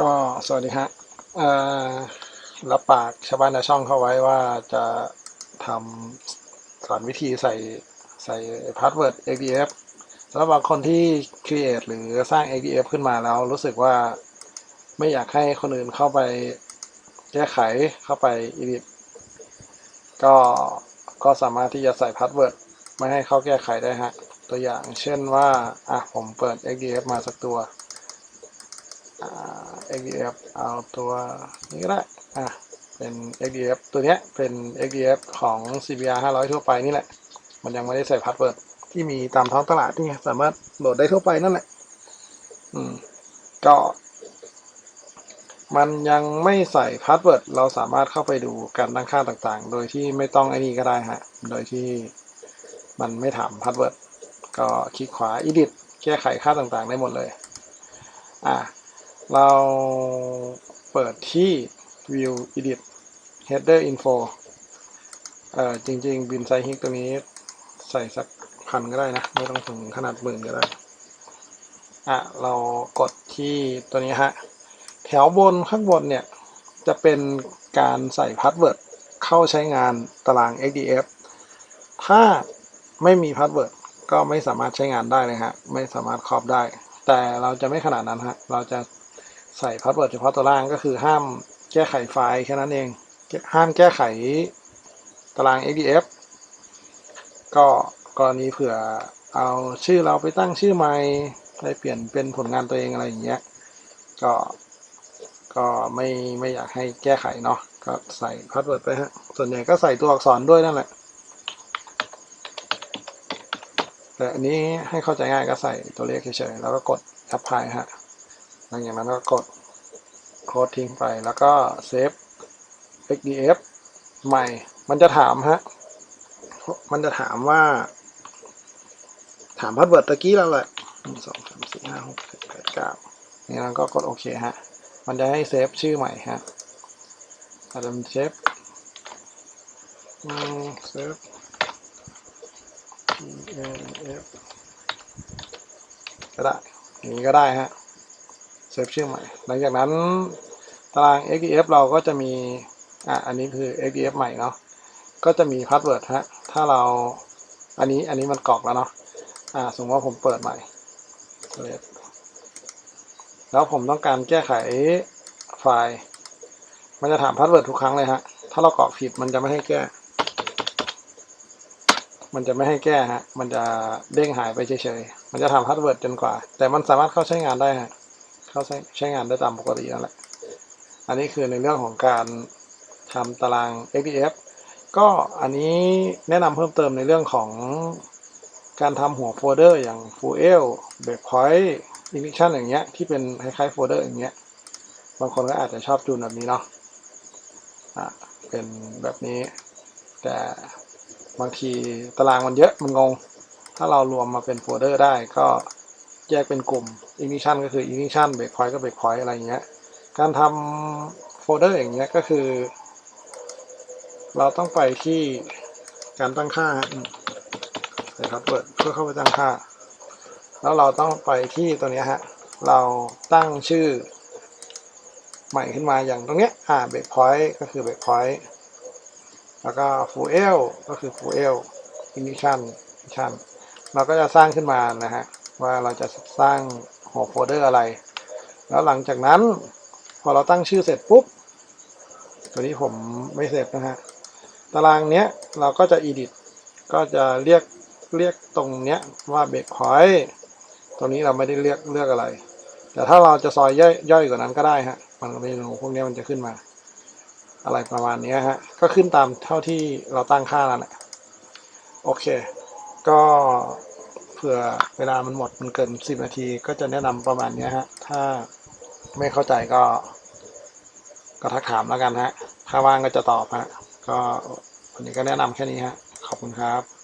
ก็สวัสดีฮะรับปากชาวบ้านในช่องเข้าไว้ว่าจะทำสอนวิธีใส่ใส่พาสเวิร์ด ADF สำหรับบางคนที่ create หรือสร้าง ADF ขึ้นมาแล้ว รู้สึกว่าไม่อยากให้คนอื่นเข้าไปแก้ไขเข้าไป edit ก็ก็สามารถที่จะใส่พาสเวิร์ดไม่ให้เขาแก้ไขได้ฮะ ตัวอย่างเช่นว่า อะ ผมเปิด XDF มาสักตัว อ่า XDF เอาตัวนี้ก็ได้ อะ เป็น XDF ตัวเนี้ยเป็น XDF ของ CBR 500 ทั่วไปนี่แหละ มันยังไม่ได้ใส่พาสเวิร์ดที่มีตามท้องตลาดนี่ไงสามารถโหลดได้ทั่วไปนั่นแหละ อืม ก็ มันยังไม่ใส่พาสเวิร์ดเราสามารถเข้าไปดูการตั้งค่าต่างๆ โดยที่ไม่ต้องไอ้นี่ก็ได้ฮะ โดยที่มันไม่ถามพาสเวิร์ดก็คลิกขวา edit แก้ไขค่าต่างๆ ได้หมดเลย อะ เราเปิดที่ view edit header info เอ่อจริงๆ บินไซฮิกตัวนี้ใส่สักพันก็ได้นะ ไม่ต้องถึงขนาดหมื่นก็ได้ อะ เรากดที่ตัวนี้ฮะ แถวบนข้างบนเนี่ย จะเป็นการใส่พาสเวิร์ดเข้าใช้งานตาราง XDF ถ้าไม่มีพาสเวิร์ดก็ไม่สามารถใช้งานได้เลยฮะ ไม่สามารถครอบได้ แต่เราจะไม่ขนาดนั้นฮะ เราจะ ใส่พาสเวิร์ดเฉพาะตัวล่างก็คือห้ามแก้ไขไฟล์แค่นั้นเอง ห้ามแก้ไขตาราง XDF ก็กรณีเผื่อเอาชื่อเราไปตั้งชื่อใหม่ไปเปลี่ยนเป็นผลงานตัวเองอะไรอย่างเงี้ย ก็ก็ไม่ไม่อยากให้แก้ไขเนาะก็ใส่พาสเวิร์ดไปฮะ ส่วนใหญ่ก็ใส่ตัวอักษรด้วยนั่นแหละ แต่อันนี้ให้เข้าใจง่ายก็ใส่ตัวเลขเฉยๆแล้วก็กด apply ฮะ หลังจากนั้นก็กดโค้ดทิ้งไปแล้วก็เซฟ xdf ใหม่ มันจะถามฮะ มันจะถามว่า ถามพาสเวิร์ดตะกี้แล้วแหละหนึ่งสองสามสี่ห้าหกเจ็ดแปดเก้านี่เราก็กดโอเคฮะ มันจะให้เซฟชื่อใหม่ฮะอาจจะเป็นเซฟเซฟ ENF ก็ได้ อย่างนี้ก็ได้ฮะ ซฟชื่อใหม่ หลังจากนั้นตาราง XDF เราก็จะมี อะ อันนี้คือ XDF ใหม่เนาะ ก็จะมีพาสเวิร์ดฮะ ถ้าเรา อันนี้ อันนี้มันกรอกแล้วเนาะ อ่า สมมติว่าผมเปิดใหม่ แล้วผมต้องการแก้ไขไฟล์ มันจะถามพาสเวิร์ดทุกครั้งเลยฮะ ถ้าเรากรอกผิดมันจะไม่ให้แก้ มันจะไม่ให้แก้ฮะ มันจะเด้งหายไปเฉยๆ มันจะทำพาสเวิร์ดจนกว่า แต่มันสามารถเข้าใช้งานได้ฮะ เข้าใช้ใช้งานได้ตามปกตินั่นแหละ อันนี้คือในเรื่องของการทำตาราง XDF ก็อันนี้แนะนำเพิ่มเติมในเรื่องของการทำหัวโฟลเดอร์อย่าง Fuel Breakpoint Ignition อย่างเงี้ยที่เป็นคล้ายๆโฟลเดอร์อย่างเงี้ย บางคนก็อาจจะชอบจูนแบบนี้เนาะอะเป็นแบบนี้ แต่บางทีตารางมันเยอะมันงง ถ้าเรารวมมาเป็นโฟลเดอร์ได้ก็ แยกเป็นกลุ่ม ignition ก็คือ ignition breakpoint ก็ breakpoint อะไรเงี้ย การทำโฟลเดอร์อย่างเงี้ยก็คือ เราต้องไปที่การตั้งค่านะครับเปิดเพื่อเข้าไปตั้งค่า แล้วเราต้องไปที่ตัวนี้ฮะ เราตั้งชื่อ ใหม่ขึ้นมาอย่างตรงเนี้ย อ่า breakpoint ก็คือ breakpoint แล้วก็ fuel ก็คือ fuel ignition ignition เราก็จะสร้างขึ้นมานะฮะ ว่าเราจะสร้างหัวโฟลเดอร์อะไร แล้วหลังจากนั้นพอเราตั้งชื่อเสร็จปุ๊บ ตัวนี้ผมไม่เสร็จนะฮะ ตารางเนี้ยเราก็จะ edit ก็จะเรียกเรียกตรงเนี้ยว่า breakpoint ตรงนี้เราไม่ได้เรียกเลือกอะไร แต่ถ้าเราจะซอยย่อยย่อยกว่านั้นก็ได้ฮะ มันเมนูพวกนี้มันจะขึ้นมา อะไรประมาณนี้ฮะ ก็ขึ้นตามเท่าที่เราตั้งค่าแล้วแหละ โอเค ก็ เผื่อเวลามันหมดมันเกินสิบนาทีก็จะแนะนำประมาณนี้ฮะ ถ้าไม่เข้าใจก็ ก็ทักถามแล้วกันฮะ ถ้าว่างก็จะตอบฮะ ก็วันนี้ก็แนะนำแค่นี้ฮะ ขอบคุณครับ